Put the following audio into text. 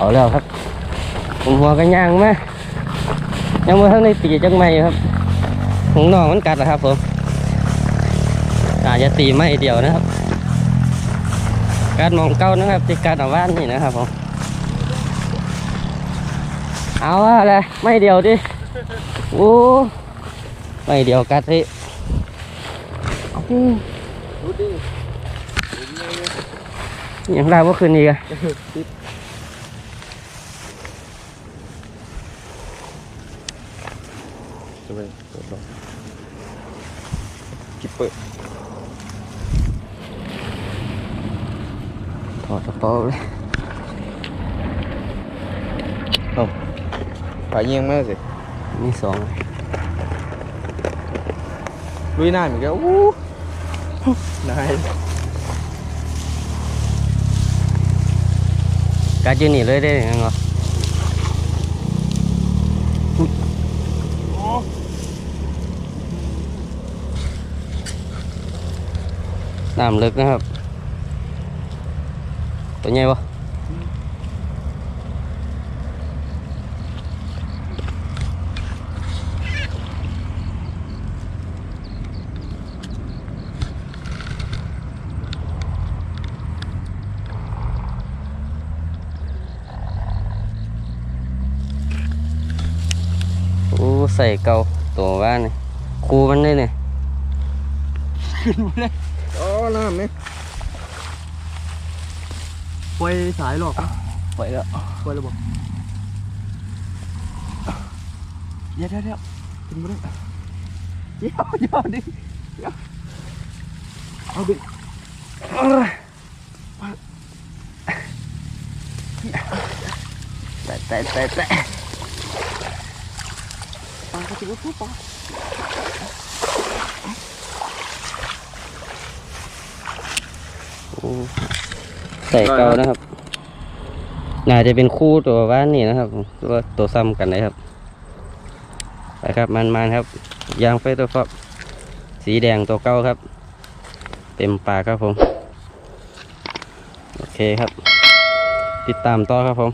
เอาแล้วครับ ผมหัวกันย่างไหมยังไม่ทันได้ตีจังไม่ครับหงนองมันกัดนะครับผมอาจจะตีไม่เดียวนะครับ การมองเก้านะครับที่การเอาว่านนี่นะครับผมเอาอะไรไม่เดียวดิโอ้ไม่เดียวกัดสิยังได้ว่าคืนนี้กัน จะไปเปิดลองกิปเปอร์ถอดกระเป๋าเลยปลาเยี่ยงมากสิมีสองลุยหน้าเหมือนกันอู้นายกัดอยืนนี่เลยได้ยังไง น้ำลึกนะครับ ตัวใหญ่ปะโอ้ใส่เกาตัวบ้านนี่คูมันได้เนี่ย ขึ้นมาเลยอ๋อ làm đấy quay trái lọc quay đó. Quay là bọc dạ dạ dạ. Đừng có dạ dạ đi. Dạ. Ở bên tại tại tại tại bạn có chịu thuốc không ใส่เกานะครับ น่าจะเป็นคู่ตัวว่านนี่นะครับตัวตัวซ้ำกันเลยครับ ไปครับมันมันๆครับ ยางไฟตัวฟอบสีแดงตัวเก้าครับ เต็มปากครับผม โอเคครับ ติดตามต่อครับผม